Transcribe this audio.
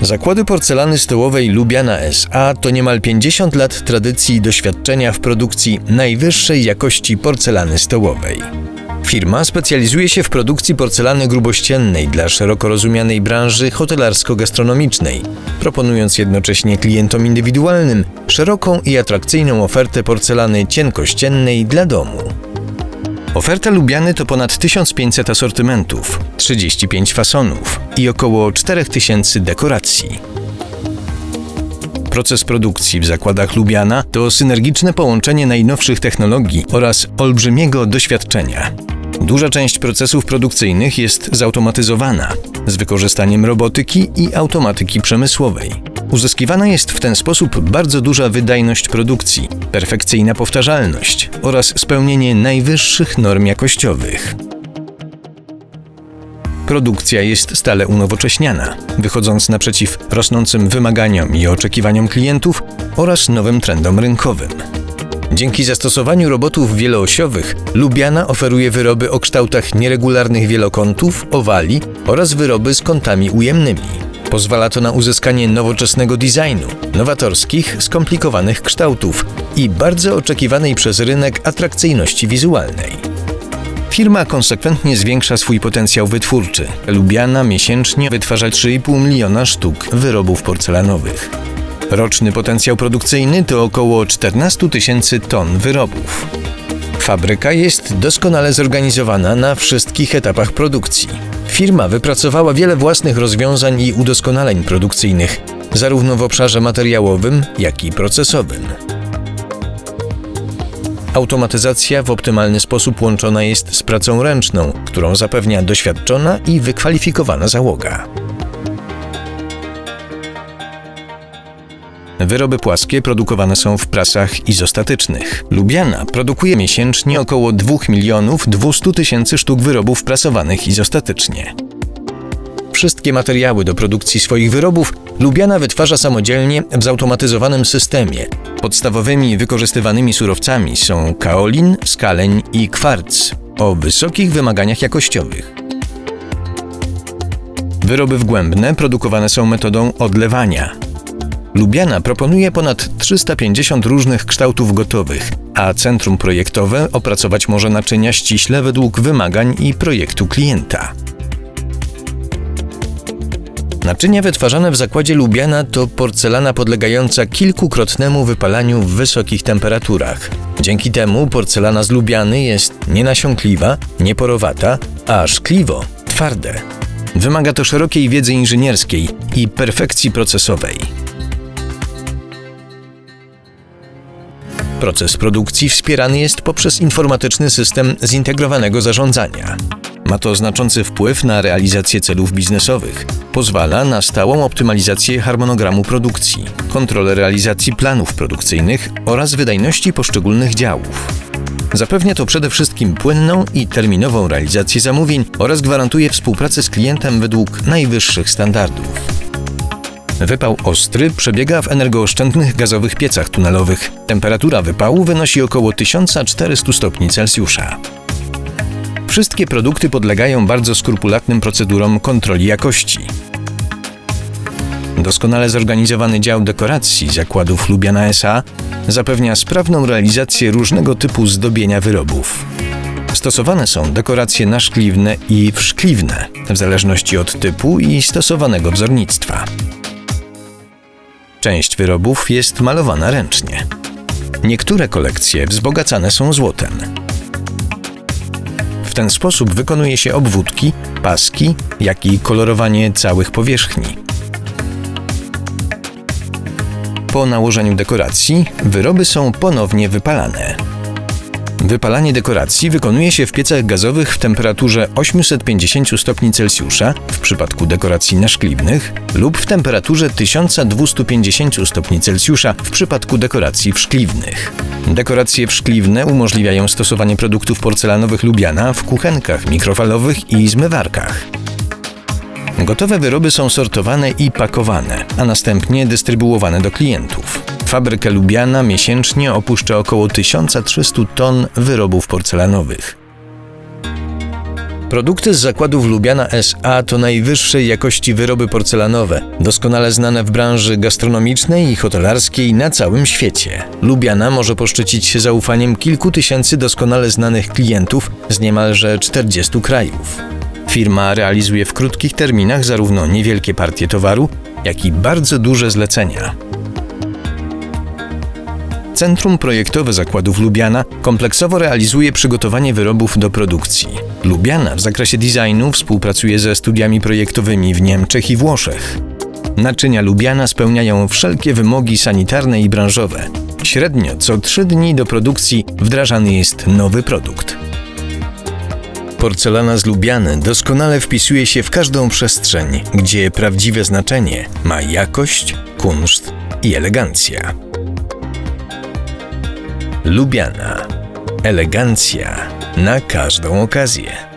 Zakłady porcelany stołowej Lubiana S.A. to niemal 50 lat tradycji i doświadczenia w produkcji najwyższej jakości porcelany stołowej. Firma specjalizuje się w produkcji porcelany grubościennej dla szeroko rozumianej branży hotelarsko-gastronomicznej, proponując jednocześnie klientom indywidualnym szeroką i atrakcyjną ofertę porcelany cienkościennej dla domu. Oferta Lubiany to ponad 1500 asortymentów, 35 fasonów i około 4000 dekoracji. Proces produkcji w zakładach Lubiana to synergiczne połączenie najnowszych technologii oraz olbrzymiego doświadczenia. Duża część procesów produkcyjnych jest zautomatyzowana z wykorzystaniem robotyki i automatyki przemysłowej. Uzyskiwana jest w ten sposób bardzo duża wydajność produkcji, perfekcyjna powtarzalność oraz spełnienie najwyższych norm jakościowych. Produkcja jest stale unowocześniana, wychodząc naprzeciw rosnącym wymaganiom i oczekiwaniom klientów oraz nowym trendom rynkowym. Dzięki zastosowaniu robotów wieloosiowych Lubiana oferuje wyroby o kształtach nieregularnych wielokątów, owali oraz wyroby z kątami ujemnymi. Pozwala to na uzyskanie nowoczesnego designu, nowatorskich, skomplikowanych kształtów i bardzo oczekiwanej przez rynek atrakcyjności wizualnej. Firma konsekwentnie zwiększa swój potencjał wytwórczy. Lubiana miesięcznie wytwarza 3,5 miliona sztuk wyrobów porcelanowych. Roczny potencjał produkcyjny to około 14 tysięcy ton wyrobów. Fabryka jest doskonale zorganizowana na wszystkich etapach produkcji. Firma wypracowała wiele własnych rozwiązań i udoskonaleń produkcyjnych, zarówno w obszarze materiałowym, jak i procesowym. Automatyzacja w optymalny sposób łączona jest z pracą ręczną, którą zapewnia doświadczona i wykwalifikowana załoga. Wyroby płaskie produkowane są w prasach izostatycznych. Lubiana produkuje miesięcznie około 2 milionów 200 tysięcy sztuk wyrobów prasowanych izostatycznie. Wszystkie materiały do produkcji swoich wyrobów Lubiana wytwarza samodzielnie w zautomatyzowanym systemie. Podstawowymi wykorzystywanymi surowcami są kaolin, skaleń i kwarc o wysokich wymaganiach jakościowych. Wyroby wgłębne produkowane są metodą odlewania. Lubiana proponuje ponad 350 różnych kształtów gotowych, a centrum projektowe opracować może naczynia ściśle według wymagań i projektu klienta. Naczynia wytwarzane w zakładzie Lubiana to porcelana podlegająca kilkukrotnemu wypalaniu w wysokich temperaturach. Dzięki temu porcelana z Lubiany jest nienasiąkliwa, nieporowata, a szkliwo twarde. Wymaga to szerokiej wiedzy inżynierskiej i perfekcji procesowej. Proces produkcji wspierany jest poprzez informatyczny system zintegrowanego zarządzania. Ma to znaczący wpływ na realizację celów biznesowych. Pozwala na stałą optymalizację harmonogramu produkcji, kontrolę realizacji planów produkcyjnych oraz wydajności poszczególnych działów. Zapewnia to przede wszystkim płynną i terminową realizację zamówień oraz gwarantuje współpracę z klientem według najwyższych standardów. Wypał ostry przebiega w energooszczędnych gazowych piecach tunelowych. Temperatura wypału wynosi około 1400 stopni Celsjusza. Wszystkie produkty podlegają bardzo skrupulatnym procedurom kontroli jakości. Doskonale zorganizowany dział dekoracji zakładów Lubiana S.A. zapewnia sprawną realizację różnego typu zdobienia wyrobów. Stosowane są dekoracje naszkliwne i wszkliwne, w zależności od typu i stosowanego wzornictwa. Część wyrobów jest malowana ręcznie. Niektóre kolekcje wzbogacane są złotem. W ten sposób wykonuje się obwódki, paski, jak i kolorowanie całych powierzchni. Po nałożeniu dekoracji wyroby są ponownie wypalane. Wypalanie dekoracji wykonuje się w piecach gazowych w temperaturze 850 stopni Celsjusza w przypadku dekoracji naszkliwnych lub w temperaturze 1250 stopni Celsjusza w przypadku dekoracji wszkliwnych. Dekoracje wszkliwne umożliwiają stosowanie produktów porcelanowych Lubiana w kuchenkach mikrofalowych i zmywarkach. Gotowe wyroby są sortowane i pakowane, a następnie dystrybuowane do klientów. Fabrykę Lubiana miesięcznie opuszcza około 1300 ton wyrobów porcelanowych. Produkty z zakładów Lubiana SA to najwyższej jakości wyroby porcelanowe, doskonale znane w branży gastronomicznej i hotelarskiej na całym świecie. Lubiana może poszczycić się zaufaniem kilku tysięcy doskonale znanych klientów z niemalże 40 krajów. Firma realizuje w krótkich terminach zarówno niewielkie partie towaru, jak i bardzo duże zlecenia. Centrum Projektowe Zakładów Lubiana kompleksowo realizuje przygotowanie wyrobów do produkcji. Lubiana w zakresie designu współpracuje ze studiami projektowymi w Niemczech i Włoszech. Naczynia Lubiana spełniają wszelkie wymogi sanitarne i branżowe. Średnio co trzy dni do produkcji wdrażany jest nowy produkt. Porcelana z Lubiany doskonale wpisuje się w każdą przestrzeń, gdzie prawdziwe znaczenie ma jakość, kunszt i elegancja. Lubiana. Elegancja na każdą okazję.